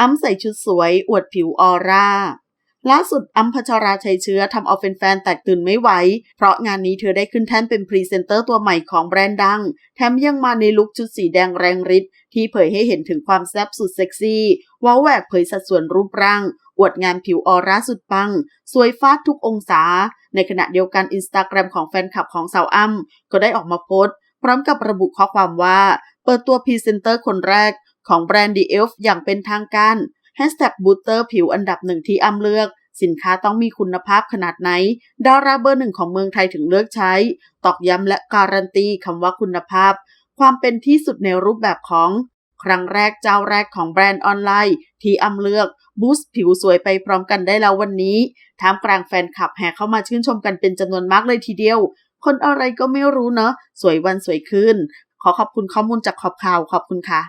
อ้ำใส่ชุดสวยอวดผิวออร่า ล่าสุดอ้ำพัชราชัยเชื้อทำเอาแฟนๆแตกตื่นไม่ไหว เพราะงานนี้เธอได้ขึ้นแท่นเป็นพรีเซนเตอร์ตัวใหม่ของแบรนด์ดัง แถมยังมาในลุคชุดสีแดงแรงฤทธิ์ที่เผยให้เห็นถึงความแซ่บสุดเซ็กซี่ ว้าวแหวกเผยสัดส่วนรูปร่าง อวดงานผิวออร่าสุดปัง สวยฟาดทุกองศา ในขณะเดียวกันอินสตาแกรมของแฟนคลับของสาวอ้ำก็ได้ออกมาโพสต์ พร้อมกับระบุข้อความว่า เปิดตัวพรีเซนเตอร์คนแรก ของแบรนด์ The Elf อย่างเป็นทางการ Hashtag b o o t e r ผิวอันดับหนึ่งที่อ้ำเลือก สินค้าต้องมีคุณภาพขนาดไหน ดาราเบอร์หนึ่งของเมืองไทยถึงเลือกใช้ ตอกย้ำและการันตีคำว่าคุณภาพ ความเป็นที่สุดในรูปแบบของ ครั้งแรกเจ้าแรกของแบรนด์ออนไลน์ ที่อ้ำเลือกบูสต์ผิวสวยไปพร้อมกันได้แล้ววันนี้ท่ามกลางแฟนคลับแห่เข้ามาชื่นชมกันเป็นจำนวนมากเลยทีเดียว คนอะไรก็ไม่รู้เนอะสวยวันสวยคืนขอขอบคุณข้อมูลจากขอบข่าวขอบคุณค่ะ